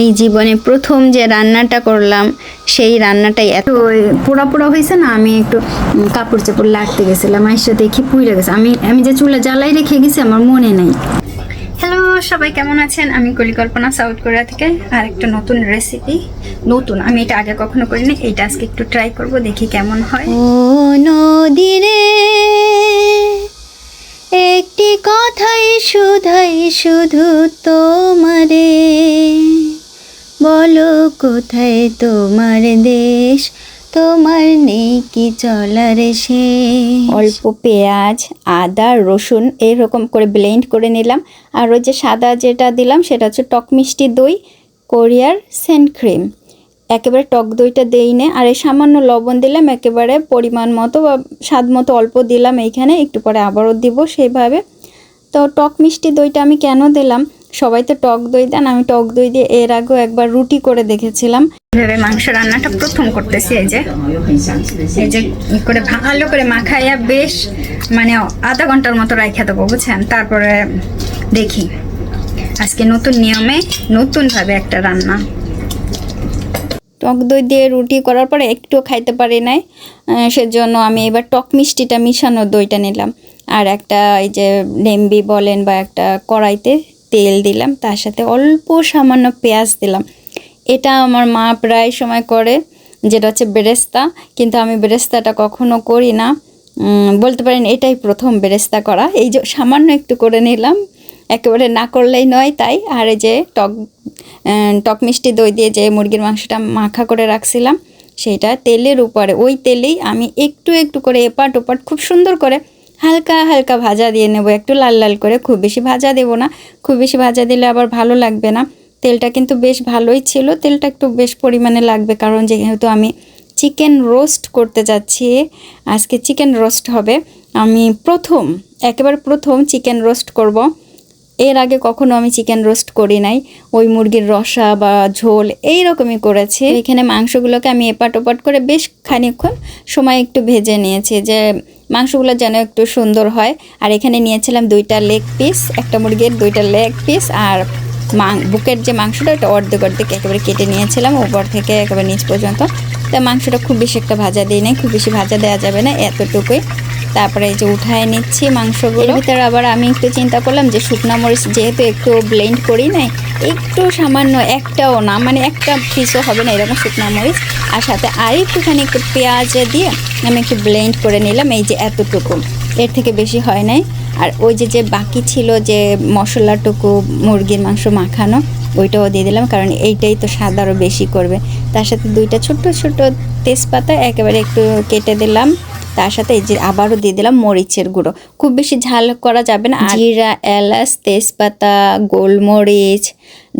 এই জীবনে প্রথম যে রান্নাটা করলাম, সেই রান্নাটাই এত পোড়া পোড়া হয়েছে না, আমি একটু কাপড় চাপড় লাগতে গেছিলাম, আইসা দেখি পুড়ে গেছে। আমি আমি যে চুলা জ্বালাই রেখে গেছি, আমার মনে নাই। হ্যালো সবাই কেমন আছেন? আমি কলিকল্পনা সাউথ কোরিয়া থেকে আর একটা নতুন রেসিপি নতুন, আমি এটা আগে কখনো করিনি এইটা আজকে একটু ট্রাই করব, দেখি কেমন হয়। ও নদীরে একটি কথাই শুধাই শুধু তোমারে। বলো কোথায় তোমার দেশ? তোমার নেই কি চলার সে অল্প পেঁয়াজ, আদা, রসুন এরকম করে ব্লেন্ড করে নিলাম। আর ওই যে সাদা যেটা দিলাম সেটা হচ্ছে টক মিষ্টি দই, কোরিয়ার সেন্ট ক্রিম একেবারে টক দইটা দেই নে, আর এই সামান্য লবণ দিলাম, একেবারে পরিমাণ মতো বা স্বাদ মতো অল্প দিলাম এইখানে, একটু পরে আবারও দিব সেইভাবে। তো টক মিষ্টি দইটা আমি কেন দিলাম? সবাই তো টক দই দেন, আমি টক দই দিয়ে এর আগেও একবার রুটি করে দেখেছিলাম। ভেবে মাংস রান্নাটা প্রথম করতেছি, এই যে। এই যে করে ভালো করে মাখাইয়া বেশ মানে আধা ঘণ্টার মতো রাখা দেবো, বুঝছেন? তারপরে দেখি। আজকে নতুন নিয়মে নতুনভাবে একটা রান্না। টক দই দিয়ে রুটি করার পরে একটু খাইতে পারি নাই। সেজন্য আমি এবার টক মিষ্টিটা মিশানো দইটা নিলাম। আর একটা এই যে নেম্বি বলেন বা একটা কড়াইতে তেল দিলাম, তার সাথে অল্প সামান্য পেঁয়াজ দিলাম। এটা আমার মা প্রায় সময় করে, যেটা হচ্ছে বেরেস্তা। কিন্তু আমি বেরেস্তাটা কখনো করি না। বলতে পারেন এটাই প্রথম বেরেস্তা করা। এই যে সামান্য একটু করে নিলাম একেবারে না করলেই নয় তাই আর এই যে টক টক মিষ্টি দই দিয়ে যে মুরগির মাংসটা মাখা করে রাখছিলাম সেইটা তেলের উপরে, ওই তেলেই আমি একটু একটু করে এপাট ওপাট খুব সুন্দর করে হালকা হালকা ভাজা দিয়ে নেব, একটু লাল লাল করে, খুব বেশি ভাজা দেব না, খুব বেশি ভাজা দিলে আবার ভালো লাগবে না। তেলটা কিন্তু বেশ ভালোই ছিল, তেলটা একটু বেশ পরিমাণে লাগবে, কারণ যেহেতু আমি চিকেন রোস্ট করতে যাচ্ছি, আজকে চিকেন রোস্ট হবে, আমি প্রথম, একেবারে প্রথম চিকেন রোস্ট করব। এর আগে কখনো আমি চিকেন রোস্ট করি নাই। ওই মুরগির রসা বা ঝোল এই রকমই করেছি। এখানে মাংসগুলোকে আমি এপাট ওপাট করে বেশ খানিকক্ষণ সময় একটু ভেজে নিয়েছি যে মাংসগুলো যেন একটু সুন্দর হয়। আর এখানে নিয়েছিলাম দুইটা লেগ পিস একটা মুরগির দুইটা লেগ পিস আর মাং বুকের যে মাংসটা, ওটা অর্ধেক অর্ধেক একেবারে কেটে নিয়েছিলাম, উপর থেকে একেবারে নিচ পর্যন্ত। তা মাংসটা খুব বেশি একটা ভাজা দিই নাই, খুব বেশি ভাজা দেওয়া যাবে না, এতটুকুই। তারপরে এই যে উঠায় নিচ্ছি মাংসগুলো। ভিতরে আবার আমি একটু চিন্তা করলাম যে শুকনা মরিচ যেহেতু একটু ব্লেন্ড করি নাই, একটু সামান্য একটাও না মানে একটা পিসও হবে না এরকম শুকনা মরিচ। আর সাথে আর একটুখানি একটু পেঁয়াজ দিয়ে আমি একটু ব্লেন্ড করে নিলাম এই যে এতটুকু। এর থেকে বেশি হয় নাই। আর ওই যে যে বাকি ছিল যে মশলাটুকু, মুরগির মাংস মাখানো, ওইটাও দিয়ে দিলাম, কারণ এইটাই তো স্বাদ আরও বেশি করবে। তার সাথে দুইটা ছোট্ট ছোট্ট তেজপাতা একেবারে একটু কেটে দিলাম। তার সাথে এই যে আবারও দিয়ে দিলাম মরিচের গুঁড়ো। খুব বেশি ঝাল করা যাবে না। জিরা এলাচ তেজপাতা গোলমরিচ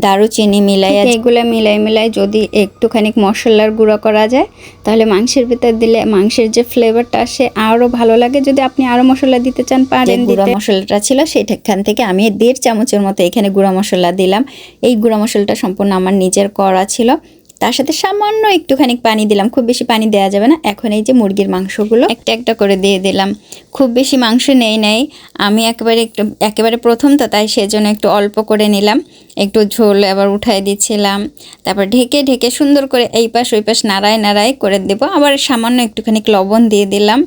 দারুচিনি মিলাই এগুলো মিলাই মিলাই যদি একটুখানি মশলার গুঁড়ো করা যায় তাহলে মাংসের ভিতর দিলে মাংসের যে ফ্লেভারটা আসে আরও ভালো লাগে। যদি আপনি আরও মশলা দিতে চান পারেন গুঁড়া মশলাটা ছিল সেখান থেকে আমি দেড় চামচের মতো এখানে গুঁড়া মশলা দিলাম। এই গুঁড়া মশলাটা সম্পূর্ণ আমার নিজের করা ছিল। তার সাথে সামান্য একটুখানি পানি দিলাম। খুব বেশি পানি দেওয়া যাবে না। এখন এই যে মুরগির মাংসগুলো, একটা একটা করে দিয়ে দিলাম। খুব বেশি মাংস নেই নাই। আমি একেবারে একটু, একেবারে প্রথম তো, তাই সেজন্য একটু অল্প করে নিলাম। একটু ঝোল আবার উঠাই দিচ্ছিলাম। তারপর ঢেকে ঢেকে সুন্দর করে এই পাশ ওই পাশ নাড়ায় নাড়ায় করে দেবো। আবার সামান্য একটুখানি লবণ দিয়ে দিলাম।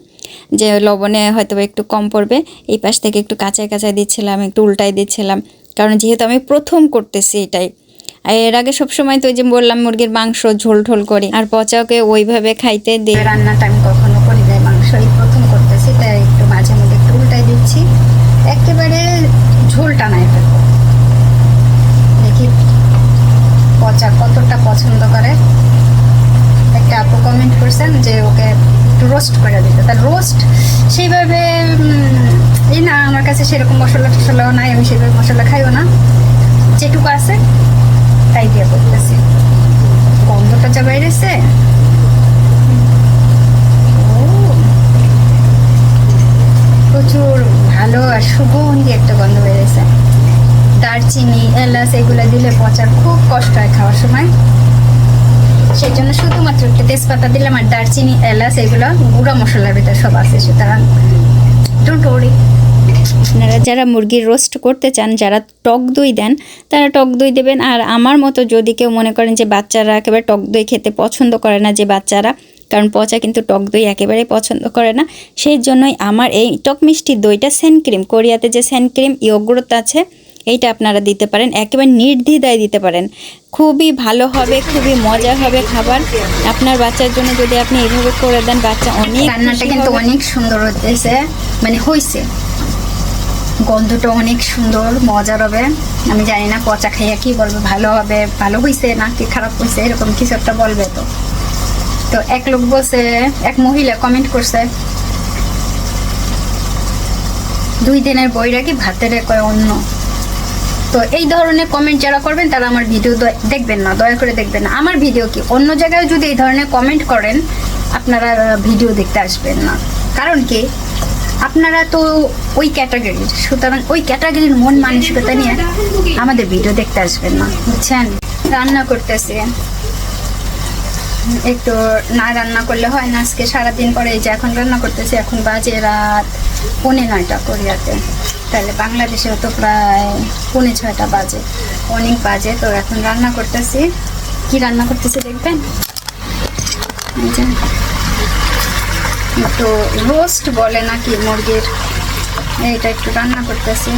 যে লবণে হয়তো একটু কম পড়বে। এই পাশ থেকে একটু কাঁচায় কাঁচায় দিচ্ছিলাম, একটু উল্টাই দিচ্ছিলাম। কারণ যেহেতু আমি প্রথম করতেছি এটাই। এর আগে সবসময় তো ওই যে বললাম, মুরগির মাংস ঝোল ঢোল করি, আর পচাকে ওইভাবে খাইতে দিই। রান্নাটা আমি কখনো করি নাই মাংস এই প্রথম করতেছি, তাই একটু মাঝে মধ্যে একটু উল্টাই দিচ্ছি। একেবারে ঝোলটা নাই ফেলব দেখি পচা কতটা পছন্দ করে। একটা আপু কমেন্ট করছেন যে ওকে একটু রোস্ট করে দিতে। তা রোস্ট সেইভাবে এই না, আমার কাছে সেরকম মশলা টশলাও নাই, আমি সেভাবে মশলা খাইও না। যেটুকু আছে। তাই দিয়ে করতেছি গন্ধটা যা বাইরেছে প্রচুর ভালো আর সুগন্ধি একটা গন্ধ বেরিয়েছে। দারচিনি, এলাচ এগুলো দিলে পচার খুব কষ্ট হয় খাওয়ার সময়। সেই জন্য শুধুমাত্র একটু তেজপাতা দিলাম আর দারচিনি, এলাচ এগুলো গুঁড়া মশলার ভিতরে সব আছে। সুতরাং ডোন্ট ওরি আপনারা যারা মুরগির রোস্ট করতে চান যারা টক দই দেন তারা টক দই দেবেন। আর আমার মতো যদি কেউ মনে করেন যে বাচ্চারা একেবারে টক দই খেতে পছন্দ করে না যে বাচ্চারা কারণ পচা কিন্তু টক দই একেবারেই পছন্দ করে না সেই জন্যই আমার এই টক মিষ্টি দইটা সেন ক্রিম কোরিয়াতে যে সেন ক্রিম ইয়োগ্রত আছে এইটা আপনারা দিতে পারেন। একেবারে নির্দ্বিধায় দিতে পারেন। খুবই ভালো হবে খুবই মজা হবে খাবার। আপনার বাচ্চার জন্য যদি আপনি এইভাবে করে দেন বাচ্চা অনেক রান্নাটা কিন্তু অনেক সুন্দর হতেছে মানে হয়েছে গন্ধটা অনেক সুন্দর, মজার হবে। আমি জানি না পচা খাইয়া কি বলবে, ভালো হবে, ভালো হয়েছে না কি খারাপ হয়েছে এরকম কিছু একটা বলবে তো। তো এক লোক বসে এক মহিলা কমেন্ট করছে, দুই দিনের বইরা কি ভাতের কয় অন্য তো এই ধরনের কমেন্ট যারা করবেন, তারা আমার ভিডিও দেখবেন না, দয়া করে দেখবেন না। আমার ভিডিও কি? অন্য জায়গায় যদি এই ধরনের কমেন্ট করেন, আপনারা ভিডিও দেখতে আসবেন না। কারণ কি? আপনারা তো ওই ক্যাটাগরির সুতরাং ওই ক্যাটাগরির মন মানসিকতা নিয়ে আমাদের ভিডিও দেখতে আসবেন না, বুঝছেন? রান্না করতেছে। একটু না রান্না করলে হয় না, আজকে সারাদিন পরে যে এখন রান্না করতেছি, এখন বাজে রাত পৌনে নয়টা কোরিয়াতে। তাহলে বাংলাদেশেও তো প্রায় পৌনে ছয়টা বাজে, অনেক বাজে। তো এখন রান্না করতেছি। কি রান্না করতেছি দেখবেন? একটু রোস্ট বলে নাকি মুরগির? এইটা একটু রান্না করতেছি।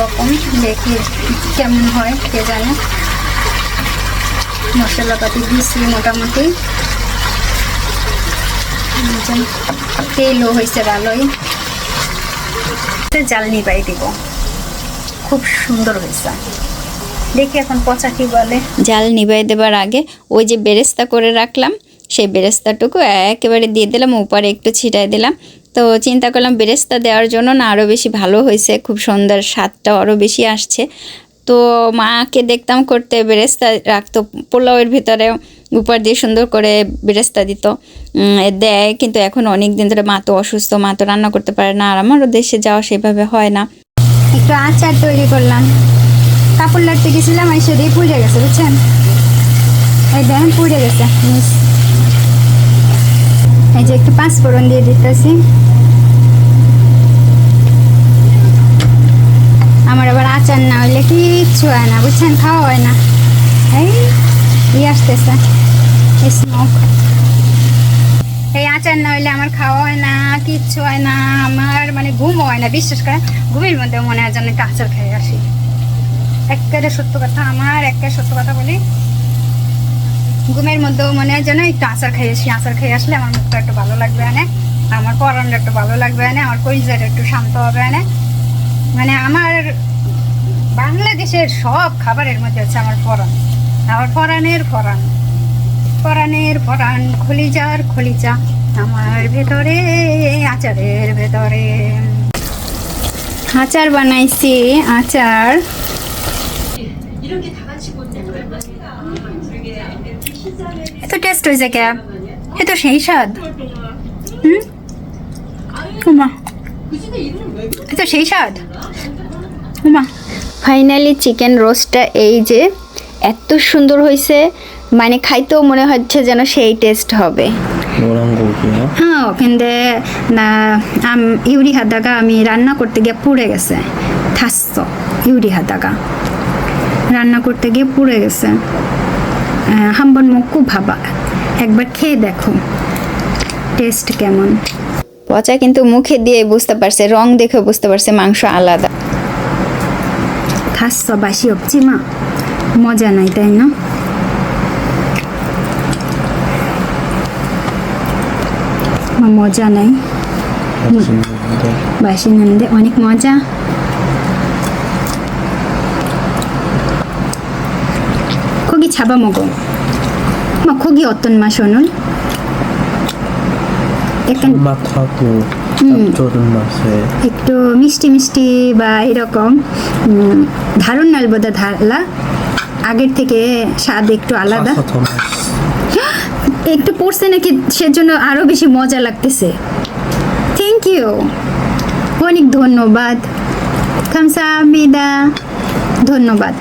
রকম দেখি কেমন হয়, কে জানে। মশলাপাতি দিছি মোটামুটি। তেলও হয়েছে ভালোই। জ্বালনি পাই দিব। খুব সুন্দর হয়েছে। দেখি এখন পচা কি বলে। জাল নিভাই দেবার আগে ওই যে বেরেস্তা করে রাখলাম সেই বেরেস্তাটুকু একেবারে দিয়ে দিলাম, উপরে একটু ছিটাই দিলাম। তো চিন্তা করলাম বেরেস্তা দেওয়ার জন্য না আরও বেশি ভালো হয়েছে, খুব সুন্দর স্বাদটাও আরও বেশি আসছে। তো মাকে দেখতাম করতে বেরেস্তা রাখতো, পোলাওয়ের ভিতরে উপর দিয়ে সুন্দর করে বেরেস্তা দিত। দেয়, কিন্তু এখন অনেক দিন ধরে মা তো অসুস্থ, মা তো রান্না করতে পারে না, আর আমারও দেশে যাওয়া সেভাবে হয় না। একটু আচার তৈরি করলাম। কাপড় লাগতে গেছিলাম, এসে দিয়ে পুড়ে গেছে, বুঝছেন? এই দেখেন, পুড়ে গেছে। এই যে একটু পাঁচ ফোড়ন দিয়ে দিতেছি। আমার আবার আচার না হইলে কিচ্ছু হয় না, বুঝছেন? খাওয়া হয় না। এই ই আসতেছে। স্মোক এই আচার না হইলে আমার খাওয়া হয় না, কিচ্ছু হয় না, আমার মানে ঘুম হয় না। বিশ্বাস করে ঘুমের মধ্যে মনে হয় যেন একটু আচার খেয়ে আসি। একেবারে সত্য কথা, আমার একেবারে সত্য কথা বলি ঘুমের মধ্যেও মনে হয় যেন একটু আচার খেয়ে আসি, আচার খেয়ে আসলে আমার মুখটা একটু ভালো লাগবে এনে আমার পরানটা একটু ভালো লাগবে এনে আমার কলিজাটা একটু শান্ত হবে এনে মানে আমার বাংলাদেশের সব খাবারের মধ্যে হচ্ছে আমার পরান আমার পরানের পরান পরানের পরান খলিজার খলিজা আমার ভেতরে, আচারের ভেতরে। আচার বানাইছি, আচার। টেস্ট হয়েছে কে? এ তো সেই স্বাদ। উমা। এ তো সেই স্বাদ। উমা। ফাইনালি চিকেন রোস্টটা এই যে এত সুন্দর হয়েছে মানে খাইতেও মনে হচ্ছে যেন সেই টেস্ট হবে। হ্যাঁ কিন্তু না আম ইউরি হাদাগা আমি রান্না করতে গিয়ে পুড়ে গেছে। থাস ইউরি হাদাগা। রান্না করতে গিয়ে পুড়ে গেছে। হাম্বন মক্কু ভাবা। একবার খেয়ে দেখো। টেস্ট কেমন? পচা কিন্তু মুখে দিয়ে বুঝতে পারছে রং দেখে বুঝতে পারছে মাংস আলাদা। খাস বাসি অবচি মা। মজা নাই তাই না? মজা নাই। বাসি নান্দে অনেক মজা। 잡아먹어. 막 거기 어떤 맛이오는? 약간 맛하고 짭조름 맛에 একটু মিষ্টি মিষ্টি বা এরকম ধারণ নালবোদা ধারলা আগের থেকে স্বাদ একটু আলাদা। একটু পড়ছে নাকি সেজন্য আরও বেশি মজা লাগতেছে। থ্যাংক ইউ অনেক ধন্যবাদ। খামসাবিদা ধন্যবাদ।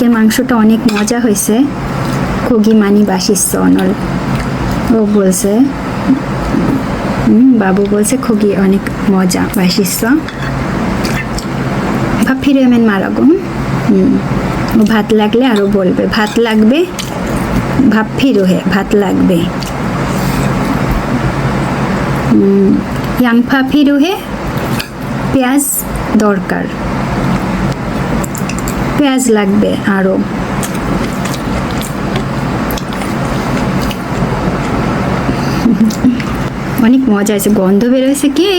আজকের মাংসটা অনেক মজা হয়েছে। খুগি মানি বাসিস অনল। ও বলছে বাবু বলছে খুগি অনেক মজা বাসিস। ভাব ফিরে এমেন মারাগো হুম ও ভাত লাগলে আরও বলবে, ভাত লাগবে, ভাব ফিরো হে, ভাত লাগবে। ইয়াংফা ফিরো হে, পেঁয়াজ দরকার। পেঁয়াজ লাগবে আরও অনেক মজা আছে গন্ধ বেরোয়েছে কি?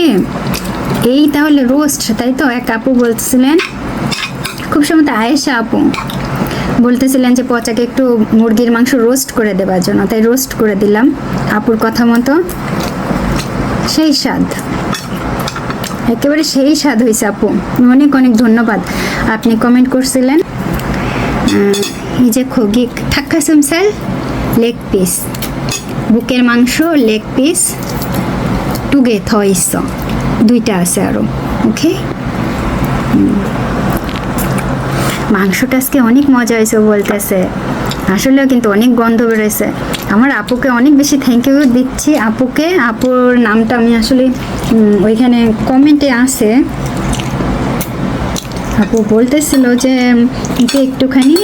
এই তাহলে রোস্ট তাই তো? এক আপু বলছিলেন খুব সময় তো আয়েশা আপু বলতেছিলেন যে পচাকে একটু মুরগির মাংস রোস্ট করে দেবার জন্য, তাই রোস্ট করে দিলাম আপুর কথা মতো। সেই স্বাদ। একেবারে সেই স্বাদ হয়েছে আপু। অনেক অনেক ধন্যবাদ। আপনি কমেন্ট করছিলেন এই যে খগি ঠাক্কা সুমসাল লেগ পিস। বুকের মাংস লেগ পিস টুগে থইস দুইটা আছে আরও ওকে? মাংসটা আজকে অনেক মজা হয়েছে বলতেছে। আসলেও কিন্তু অনেক গন্ধ বেরোয়েছে। আমার আপুকে অনেক বেশি থ্যাংক ইউ দিচ্ছি। আপুকে, আপুর নামটা আমি আসলে ওইখানে কমেন্টে আছে। আপু বলতেছিল যে একটুখানি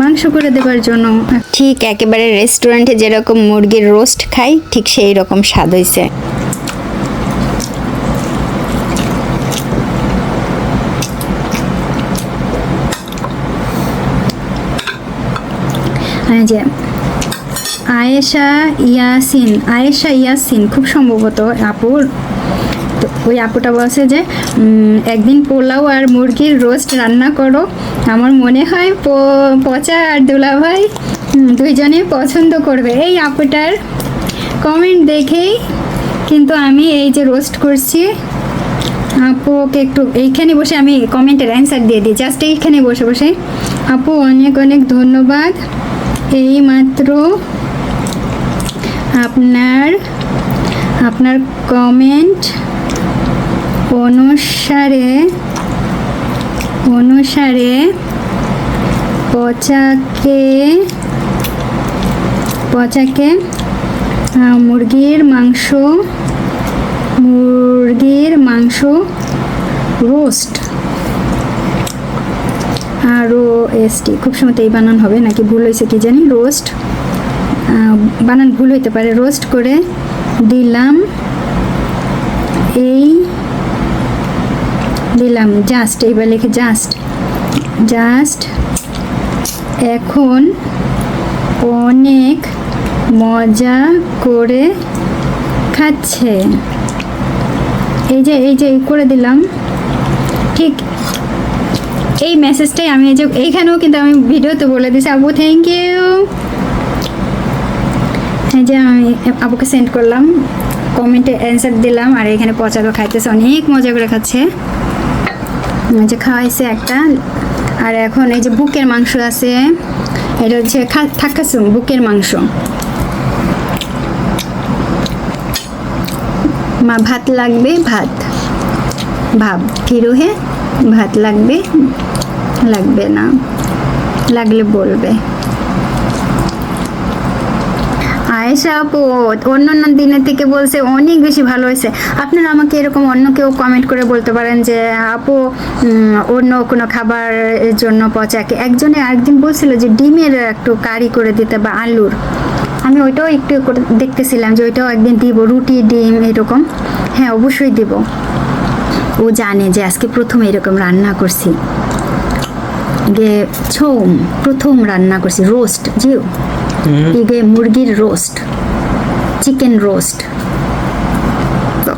মাংস করে দেবার জন্য। ঠিক, একেবারে রেস্টুরেন্টে যেরকম মুরগির রোস্ট খাই, ঠিক সেই রকম স্বাদ হয়েছে যে আয়েশা ইয়াসিন আয়েশা ইয়াসিন খুব সম্ভবত আপুর তো ওই আপুটা বলছে যে একদিন পোলাও আর মুরগির রোস্ট রান্না করো। আমার মনে হয় পচা আর দুলাভাই উম, দুইজনেই পছন্দ করবে। এই আপুটার কমেন্ট দেখেই কিন্তু আমি এই যে রোস্ট করছি আপুকে একটু এইখানে বসে আমি কমেন্টের অ্যান্সার দিয়ে দিই। জাস্ট এইখানে বসে বসে। আপু অনেক অনেক ধন্যবাদ। এই মাত্র আপনার আপনার কমেন্ট অনুসারে অনুসারে পচাকে পচাকে মুরগির মাংস মুরগির মাংস রোস্ট আরও এসটি। খুব সময় এই বানান হবে, নাকি ভুল হয়েছে কি জানি? রোস্ট। বানান ভুল হইতে পারে। রোস্ট করে দিলাম। এই দিলাম জাস্ট এইবার লিখে জাস্ট জাস্ট এখন অনেক মজা করে খাচ্ছে। এই যে এই যে করে দিলাম। ঠিক এই মেসেজটাই আমি এই যে এইখানেও কিন্তু আমি ভিডিওতে বলে দিছি আবু থ্যাংক ইউ এই যে আমি আবুকে সেন্ড করলাম কমেন্টে অ্যান্সার দিলাম, আর এখানে পচালো খাইতেছে, অনেক মজা করে খাচ্ছে। যে খাওয়াইছে একটা, আর এখন এই যে বুকের মাংস আছে, এটা হচ্ছে থাকাসুম বুকের মাংস। মা, ভাত লাগবে? ভাত। ভাব ফিরু হে ভাত লাগবে? লাগবে না। লাগলে বলবে। আয়েশা আপু, অন্য অন্য দিনের থেকে বলছে অনেক বেশি ভালো হয়েছে। আপনারা আমাকে এরকম অন্য কেউ কমেন্ট করে বলতে পারেন যে, আপু অন্য কোনো খাবারের জন্য পচাকে। একজনে একদিন বলছিল যে, ডিমের একটু কারি করে দিতে বা আলুর। আমি ওইটাও একটু দেখতেছিলাম যে, ওইটাও একদিন দিব, রুটি, ডিম এরকম? হ্যাঁ অবশ্যই দিব। ও জানে যে আজকে প্রথম এরকম রান্না করছি। গে ছৌম প্রথম রান্না করছি রোস্ট জিও। ইগে মুরগির রোস্ট চিকেন রোস্ট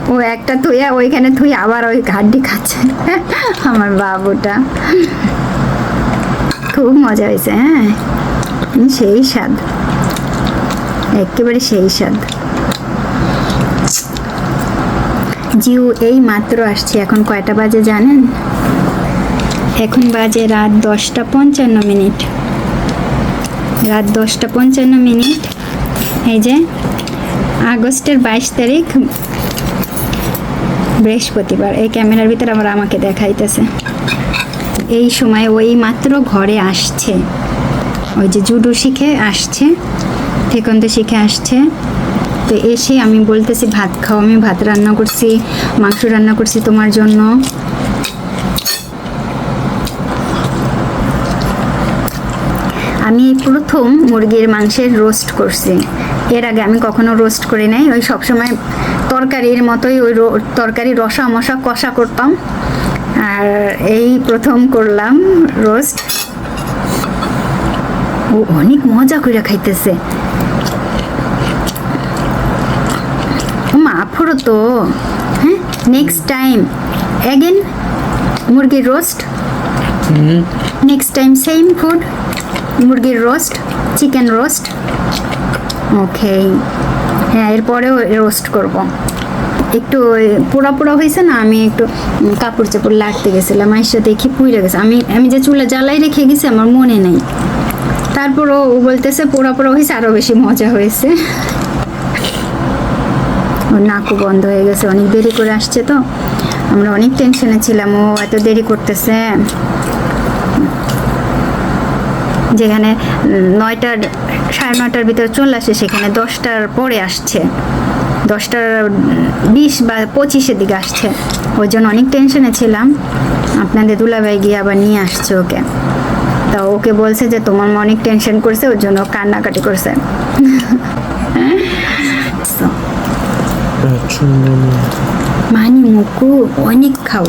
ও একটা থুইয়া ওইখানে থুই আবার ওই হাড্ডি খাচ্ছে। আমার বাবুটা। খুব মজা হয়েছে হ্যাঁ? সেই স্বাদ। একেবারে সেই স্বাদ। জিউ এই মাত্র আসছি। এখন কয়টা বাজে জানেন? এখন বাজে রাত দশটা পঞ্চান্ন মিনিট। রাত দশটা পঞ্চান্ন মিনিট। এই যে আগস্টের বাইশ তারিখ, বৃহস্পতিবার। এই ক্যামেরার ভিতরে আমার আমাকে দেখাইতেছে। এই সময় ওই মাত্র ঘরে আসছে। ওই যে জুডো শিখে আসছে থেকন্দ শিখে আসছে। তো এসে আমি বলতেছি, ভাত খাও, আমি ভাত রান্না করছি, মাংস রান্না করছি তোমার জন্য। আমি প্রথম মুরগির মাংসের রোস্ট করছি। এর আগে আমি কখনো রোস্ট করি নাই। ওই সবসময় তরকারির মতোই ওই তরকারি রসা মশা কষা করতাম। আর এই প্রথম করলাম রোস্ট ও অনেক মজা করে খাইতেছে। মা আফরো তো। হ্যাঁ নেক্সট টাইম অ্যাগেন মুরগির roast next time same food মুরগির রোস্ট চিকেন রোস্ট ওকে হ্যাঁ এরপরেও রোস্ট করব। একটু পোড়া পোড়া হয়েছে না, আমি একটু কাপড় চাপড় লাগতে গেছিলাম এসে দেখি পুড়ে গেছে। আমি আমি যে চুলা জ্বালাই রেখে গেছি, আমার মনে নেই। তারপরও ও বলতেছে, পোড়া পোড়া হয়েছে আরও বেশি মজা হয়েছে। ওর নাকও বন্ধ হয়ে গেছে, অনেক দেরি করে আসছে তো। আমরা অনেক টেনশনে ছিলাম, ও এত দেরি করতেছে। যেখানে নয়টার, সাড়ে নয়টার ভিতরে চলে আসে, সেখানে দশটার পরে আসছে। দশটার বিশ বা পঁচিশের দিকে আসছে। ওর জন্য অনেক টেনশনে ছিলাম। আপনাদের দুলাভাই গিয়ে আবার নিয়ে আসছে ওকে। তা ওকে বলছে যে, তোমার মা অনেক টেনশন করছে, ওর জন্য কান্নাকাটি করছে। মানি মুকু, অনেক খাও।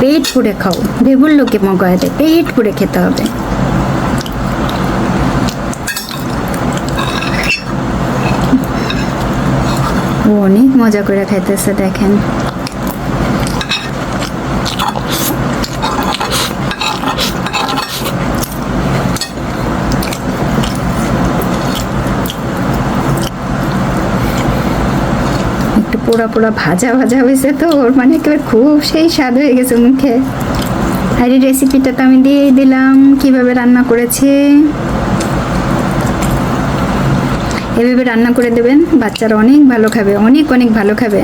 পেট পুড়ে খাও। বেবুল লোকে মগায় পেট পুড়ে খেতে হবে। অনেক মজা করে খাইতেছে, দেখেন। একটু পোড়া পোড়া ভাজা ভাজা হয়েছে তো, ওর মানে একেবারে খুব সেই স্বাদ হয়ে গেছে মুখে। আর এই রেসিপিটা তো আমি দিয়েই দিলাম, কীভাবে রান্না করেছে? এভাবে রান্না করে দেবেন। বাচ্চারা অনেক ভালো খাবে, অনেক অনেক ভালো খাবে।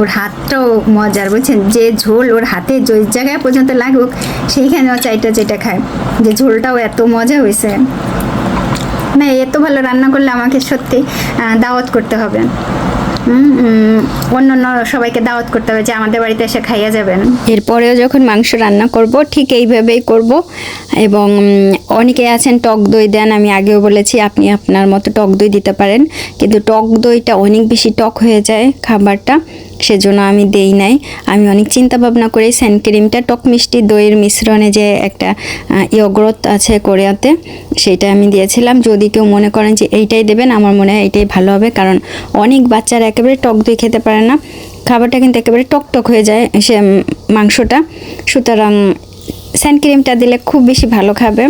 ওর হাতটাও মজার, বুঝছেন? যে ঝোল ওর হাতে যে জায়গায় পর্যন্ত লাগুক, সেইখানেও চাইটা যেটা খায়। যে ঝোলটাও এত মজা হয়েছে। না, এত ভালো রান্না করলে আমাকে সত্যি দাওয়াত করতে হবে। অন্য অন্য সবাইকে দাওয়াত করতে হবে যে আমাদের বাড়িতে এসে খাইয়ে যাবেন। এরপরেও যখন মাংস রান্না করব, ঠিক এইভাবেই করব। এবং অনেকে আছেন টক দই দেন, আমি আগেও বলেছি আপনি আপনার মতো টক দই দিতে পারেন। কিন্তু টক দইটা অনেক বেশি টক হয়ে যায় খাবারটা। সেজন্য আমি দেই নাই। আমি অনেক চিন্তা ভাবনা করে স্যান্ড ক্রিমটা টক মিষ্টি দইয়ের মিশ্রণে যে একটা ইয়গ্রত আছে কোরিয়াতে, সেটা আমি দিয়েছিলাম। যদি কেউ মনে করেন যে এইটাই দেবেন, আমার মনে হয় এইটাই ভালো হবে। কারণ অনেক বাচ্চারা একেবারে টক দই খেতে পারে না। খাবারটা কিন্তু একেবারে টক টক হয়ে যায় সে মাংসটা। সুতরাং স্যান্ড ক্রিমটা দিলে খুব বেশি ভালো খাবে।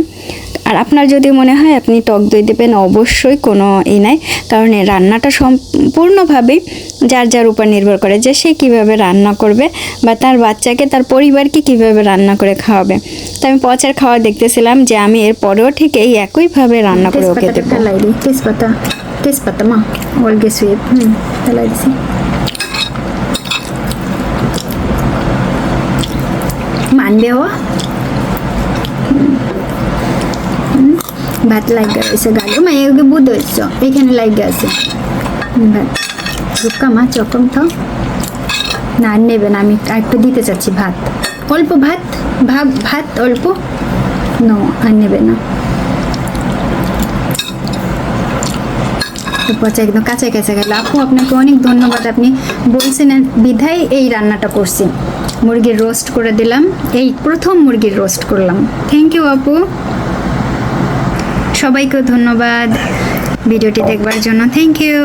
আর আপনার যদি মনে হয় আপনি টক দই দেবেন, অবশ্যই কোনো ই নাই। কারণ রান্নাটা সম্পূর্ণভাবেই যার যার উপর নির্ভর করে যে সে কীভাবে রান্না করবে বা তার বাচ্চাকে, তার পরিবারকে কীভাবে রান্না করে খাওয়াবে। তো আমি পচার খাওয়া দেখতেছিলাম যে আমি এর পরেও ঠিক এই একইভাবে রান্না করে ওকে দেবো। মানবে ও? ভাত লাগা আছে গালো মা এগুলো বুধ হয়েছ এখানে লাগা আছে ভাত রুক্কা মা চকম তো না নেবে না আমি একটু দিতে চাচ্ছি ভাত অল্প ভাত ভাত ভাত অল্প নো আর নেবে না পচা একদম কাঁচা কাঁচা গেল। আপু, আপনাকে অনেক ধন্যবাদ। আপনি বলছেন, বিধায় এই রান্নাটা করছি। মুরগির রোস্ট করে দিলাম। এই প্রথম মুরগির রোস্ট করলাম। থ্যাংক ইউ আপু। সবাইকে ধন্যবাদ। ভিডিওটি দেখবার জন্য থ্যাংক ইউ